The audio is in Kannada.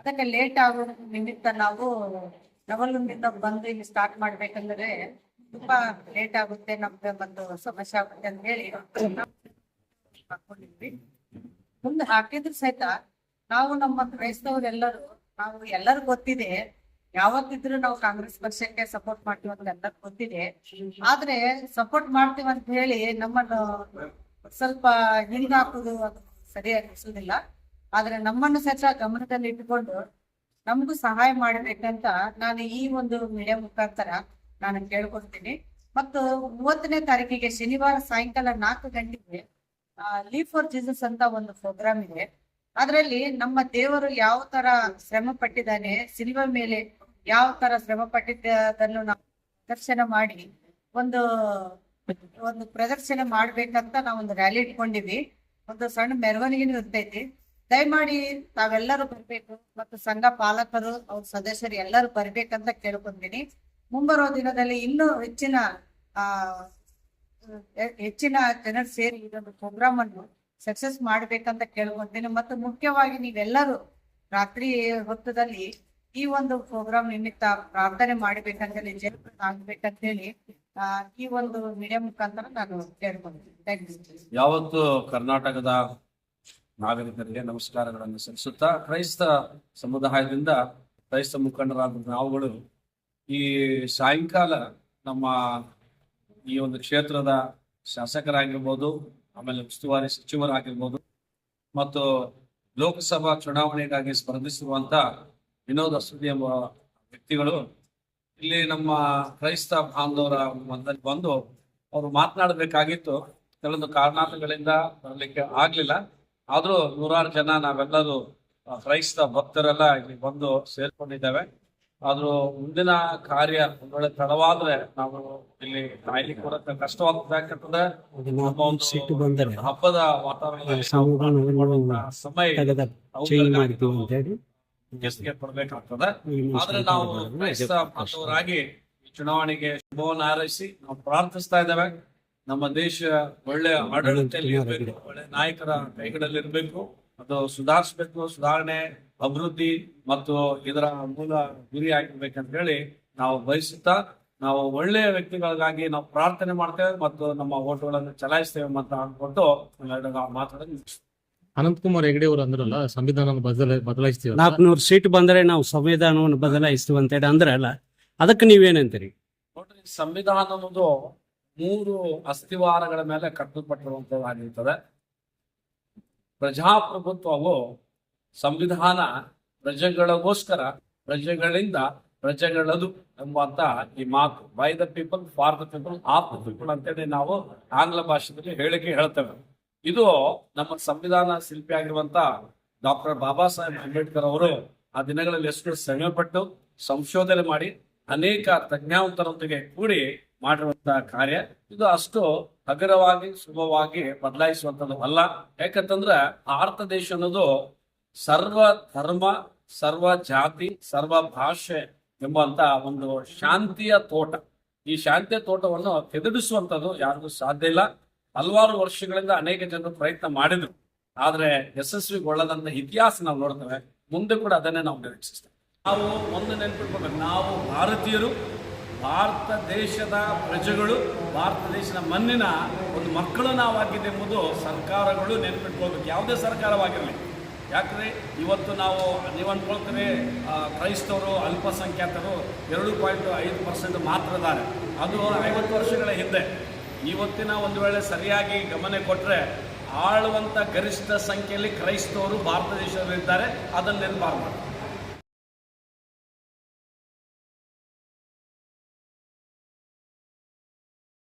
ಸಮಯಕ್ಕೆ ಲೇಟ್ ಆಗೋ ನಿಮಿತ್ತ ನಾವು ನವಲುಂಡಿಂದ ಬಂದು ಇಲ್ಲಿ ಸ್ಟಾರ್ಟ್ ಮಾಡ್ಬೇಕಂದ್ರೆ ತುಂಬಾ ಲೇಟ್ ಆಗುತ್ತೆ, ನಮ್ಗೆ ಒಂದು ಸಮಸ್ಯೆ ಆಗುತ್ತೆ ಅಂತ ಹೇಳಿ ಹಾಕೊಂಡಿದ್ವಿ. ಮುಂದೆ ಹಾಕಿದ್ರು ಸಹಿತ ನಾವು ನಮ್ಮ ಕ್ರೈಸ್ತವರೆಲ್ಲರೂ, ನಾವು ಎಲ್ಲರೂ ಗೊತ್ತಿದೆ, ಯಾವತ್ತಿದ್ರು ನಾವು ಕಾಂಗ್ರೆಸ್ ಪಕ್ಷಕ್ಕೆ ಸಪೋರ್ಟ್ ಮಾಡ್ತೀವಿ ಅಂತ ಎಲ್ಲರೂ ಗೊತ್ತಿದೆ. ಆದ್ರೆ ಸಪೋರ್ಟ್ ಮಾಡ್ತೀವಿ ಅಂತ ಹೇಳಿ ನಮ್ಮನ್ನು ಸ್ವಲ್ಪ ಹಿಂದಾಕುದು ಅದು ಸರಿಯಾಗಿ ಅನಿಸೋದಿಲ್ಲ. ಆದ್ರೆ ನಮ್ಮನ್ನು ಸಹ ಗಮನದಲ್ಲಿ ಇಟ್ಟುಕೊಂಡು ನಮಗೂ ಸಹಾಯ ಮಾಡಬೇಕಂತ ನಾನು ಈ ಒಂದು ಮೀಡಿಯಾ ಮುಖಾಂತರ ನಾನು ಕೇಳ್ಕೊಡ್ತೀನಿ ಮತ್ತು ಮೂವತ್ತನೇ ತಾರೀಕಿಗೆ ಶನಿವಾರ ಸಾಯಂಕಾಲ ನಾಲ್ಕು ಗಂಟೆಗೆ ಲೀವ್ ಫಾರ್ ಜೀಸಸ್ ಅಂತ ಒಂದು ಪ್ರೋಗ್ರಾಮ್ ಇದೆ. ಅದರಲ್ಲಿ ನಮ್ಮ ದೇವರು ಯಾವ ತರ ಶ್ರಮ ಪಟ್ಟಿದ್ದಾನೆ, ಸಿನಿಮಾ ಮೇಲೆ ಯಾವ ತರ ಶ್ರಮ ಪಟ್ಟಿದ್ದನ್ನು ನಾವು ದರ್ಶನ ಮಾಡಿ, ಒಂದು ಒಂದು ಪ್ರದರ್ಶನ ಮಾಡ್ಬೇಕಂತ ನಾವೊಂದು ರ್ಯಾಲಿ ಇಟ್ಕೊಂಡಿವಿ ಒಂದು ಸಣ್ಣ ಮೆರವಣಿಗೆ ಇರ್ತೈತಿ. ದಯಮಾಡಿ ತಾವೆಲ್ಲರೂ ಬರಬೇಕು ಮತ್ತು ಸಂಘ ಪಾಲಕರು, ಅವ್ರ ಸದಸ್ಯರು ಎಲ್ಲರೂ ಬರ್ಬೇಕಂತ ಕೇಳ್ಕೊಂತೀನಿ ಮುಂಬರುವ ದಿನದಲ್ಲಿ ಇನ್ನೂ ಹೆಚ್ಚಿನ, ಆ ಹೆಚ್ಚಿನ ಜನರು ಸೇರಿ ಇದೊಂದು ಪ್ರೋಗ್ರಾಮ್ ಅನ್ನು ಸಕ್ಸಸ್ ಮಾಡ್ಬೇಕಂತ ಕೇಳ್ಕೊಂತೀನಿ ಮತ್ತು ಮುಖ್ಯವಾಗಿ ನೀವೆಲ್ಲರೂ ರಾತ್ರಿ ಹೊತ್ತದಲ್ಲಿ ಈ ಒಂದು ಪ್ರೋಗ್ರಾಮ್ ನಿಮಿತ್ತ ಪ್ರಾರ್ಥನೆ ಮಾಡ್ಬೇಕಂತೇಳಿ, ಜಯಪ್ರದ ಆಗ್ಬೇಕಂತ ಹೇಳಿ ಆ, ಈ ಒಂದು ಮೀಡಿಯಾ ಮುಖಾಂತರ ನಾನು ಕೇಳ್ಕೊಂತೀನಿ ಯಾವತ್ತು ಕರ್ನಾಟಕದ ನಾಗರಿಕರಿಗೆ ನಮಸ್ಕಾರಗಳನ್ನು ಸಲ್ಲಿಸುತ್ತಾ ಕ್ರೈಸ್ತ ಸಮುದಾಯದಿಂದ ಕ್ರೈಸ್ತ ಮುಖಂಡರಾದ ನಾವುಗಳು ಈ ಸಾಯಂಕಾಲ ನಮ್ಮ ಈ ಒಂದು ಕ್ಷೇತ್ರದ ಶಾಸಕರಾಗಿರ್ಬೋದು, ಆಮೇಲೆ ಉಸ್ತುವಾರಿ ಸಚಿವರಾಗಿರ್ಬೋದು ಮತ್ತು ಲೋಕಸಭಾ ಚುನಾವಣೆಗಾಗಿ ಸ್ಪರ್ಧಿಸಿರುವಂತ ವಿನೋದ್ ಅಸುದಿ ಎಂಬ ವ್ಯಕ್ತಿಗಳು ಇಲ್ಲಿ ನಮ್ಮ ಕ್ರೈಸ್ತ ಬಾಂಧವರ ಬಂದು ಅವರು ಮಾತನಾಡಬೇಕಾಗಿತ್ತು. ಕೆಲವೊಂದು ಕಾರಣಾಂತರಗಳಿಂದ ಬರಲಿಕ್ಕೆ ಆಗ್ಲಿಲ್ಲ. ಆದ್ರೂ ನೂರಾರು ಜನ ನಾವೆಲ್ಲರೂ ಕ್ರೈಸ್ತ ಭಕ್ತರೆಲ್ಲ ಇಲ್ಲಿ ಬಂದು ಸೇರ್ಕೊಂಡಿದ್ದೇವೆ. ಆದ್ರೂ ಮುಂದಿನ ಕಾರ್ಯ ಒಂದ್ ವೇಳೆ ತಡವಾದ್ರೆ ನಾವು ಇಲ್ಲಿ ಕಾಯ್ಲಿಕ್ಕೆ ಕೊಡಕ್ಕ ಕಷ್ಟವಾಗ್ತದೆ ಯಾಕಂತಂದ್ರೆ ಹಬ್ಬದ ವಾತಾವರಣ ಸಮಯ ಕೊಡ್ಬೇಕಾಗ್ತದೆ. ಆದ್ರೆ ನಾವು ಕ್ರೈಸ್ತ ಈ ಚುನಾವಣೆಗೆ ಶುಭವನ್ನು ಹಾರೈಸಿ ನಾವು ಪ್ರಾರ್ಥಿಸ್ತಾ ಇದ್ದೇವೆ. ನಮ್ಮ ದೇಶ ಒಳ್ಳೆ ಆಡಳಿತದಲ್ಲಿ ಇರಬೇಕು ಒಳ್ಳೆ ನಾಯಕರ ಕೈಗಳಲ್ಲಿ ಇರಬೇಕು ಅದು ಸುಧಾರಿಸಬೇಕು ಸುಧಾರಣೆ ಅಭಿವೃದ್ಧಿ ಮತ್ತು ಇದರ ಮೂಲ ಗುರಿ ಆಗಿರ್ಬೇಕಂತ ಹೇಳಿ ನಾವು ಬಯಸುತ್ತಾ ನಾವು ಒಳ್ಳೆಯ ವ್ಯಕ್ತಿಗಳಿಗಾಗಿ ನಾವು ಪ್ರಾರ್ಥನೆ ಮಾಡ್ತೇವೆ ಮತ್ತು ನಮ್ಮ ಓಟುಗಳನ್ನು ಚಲಾಯಿಸ್ತೇವೆ ಅಂತ ಅಂದ್ಕೊಂಡು ಮಾತಾಡೋದು. ಅನಂತಕುಮಾರ್ ಹೆಗಡೆ ಅವರು ಅಂದ್ರಲ್ಲ ಸಂವಿಧಾನ ಬದಲ ಬದಲಾಯಿಸ್ತೀವಿ ನಾಲ್ಕುನೂರು ಸೀಟ್ ಬಂದರೆ ನಾವು ಸಂವಿಧಾನವನ್ನು ಬದಲಾಯಿಸ್ತೀವಿ ಅಂತ ಹೇಳಿ ಅಂದ್ರಲ್ಲ ಅದಕ್ಕೆ ನೀವೇನಂತೀರಿ? ನೋಡ್ರಿ ಸಂವಿಧಾನ ಅನ್ನೋದು ಮೂರು ಅಸ್ಥಿವಾರಗಳ ಮೇಲೆ ಕಟ್ಟಲ್ಪಟ್ಟಿರುವಂತದ್ದಾಗಿರ್ತದೆ ಪ್ರಜಾಪ್ರಭುತ್ವವು ಸಂವಿಧಾನ ಪ್ರಜೆಗಳಿಗೋಸ್ಕರ, ಪ್ರಜೆಗಳಿಂದ ಪ್ರಜೆಗಳದು ಎಂಬಂತ ಈ ಮಾತು. By the people for the people of the people ಅಂತೇಳಿ ನಾವು ಆಂಗ್ಲ ಭಾಷೆಯಲ್ಲಿ ಹೇಳಿಕೆ ಹೇಳ್ತೇವೆ. ಇದು ನಮ್ಮ ಸಂವಿಧಾನ ಶಿಲ್ಪಿ ಆಗಿರುವಂತ ಡಾಕ್ಟರ್ ಬಾಬಾ ಸಾಹೇಬ್ ಅಂಬೇಡ್ಕರ್ ಅವರು ಆ ದಿನಗಳಲ್ಲಿ ಎಷ್ಟು ಶ್ರಮೆ ಪಟ್ಟು ಸಂಶೋಧನೆ ಮಾಡಿ ಅನೇಕ ತಜ್ಞಾವಂತರೊಂದಿಗೆ ಕೂಡಿ ಮಾಡಿರುವಂತಹ ಕಾರ್ಯ. ಇದು ಅಷ್ಟು ಹಗುರವಾಗಿ, ಸುಲಭವಾಗಿ ಬದಲಾಯಿಸುವಂತದ್ದು ಅಲ್ಲ. ಯಾಕಂತಂದ್ರ ಭಾರತ ದೇಶ ಅನ್ನೋದು ಸರ್ವ ಧರ್ಮ, ಸರ್ವ ಜಾತಿ, ಸರ್ವ ಭಾಷೆ ಎಂಬಂತ ಒಂದು ಶಾಂತಿಯ ತೋಟ. ಈ ಶಾಂತಿಯ ತೋಟವನ್ನು ಕೆದಡಿಸುವಂತದ್ದು ಯಾರಿಗೂ ಸಾಧ್ಯ ಇಲ್ಲ. ಹಲವಾರು ವರ್ಷಗಳಿಂದ ಅನೇಕ ಜನರು ಪ್ರಯತ್ನ ಮಾಡಿದ್ರು. ಆದ್ರೆ ಯಶಸ್ವಿಗೊಳ್ಳದಂತ ಇತಿಹಾಸ ನಾವು ನೋಡ್ತೇವೆ. ಮುಂದೆ ಕೂಡ ಅದನ್ನೇ ನಾವು ನಿರೀಕ್ಷಿಸ್ತೇವೆ. ನಾವು ಒಂದು ನೆನ್ಪಿಟ್ಕೋಬೇಕು. ನಾವು ಭಾರತೀಯರು ಭಾರತ ದೇಶದ ಪ್ರಜೆಗಳು ಭಾರತ ದೇಶದ ಮಣ್ಣಿನ ಒಂದು ಮಕ್ಕಳು ನಾವಾಗಿದೆ ಎಂಬುದು ಸರ್ಕಾರಗಳು ನೆನಪಿಟ್ಕೊಳ್ಬೇಕು. ಯಾವುದೇ ಸರ್ಕಾರವಾಗಿರಲಿ. ಯಾಕಂದರೆ ಇವತ್ತು ನಾವು ನೀವು ಅನ್ಕೊಳ್ತೀರಿ ಆ, ಕ್ರೈಸ್ತವರು ಅಲ್ಪಸಂಖ್ಯಾತರು ಎರಡು ಪಾಯಿಂಟ್ ಐದು ಪರ್ಸೆಂಟ್ ಮಾತ್ರ ಇದ್ದಾರೆ. ಅದು ಐವತ್ತು ವರ್ಷಗಳ ಹಿಂದೆ. ಇವತ್ತಿನ ಒಂದು ವೇಳೆ ಸರಿಯಾಗಿ ಗಮನ ಕೊಟ್ಟರೆ ಆಳುವಂಥ ಗರಿಷ್ಠ ಸಂಖ್ಯೆಯಲ್ಲಿ ಕ್ರೈಸ್ತವರು ಭಾರತ ದೇಶದಲ್ಲಿದ್ದಾರೆ. ಅದನ್ನು ಮಾಡಿ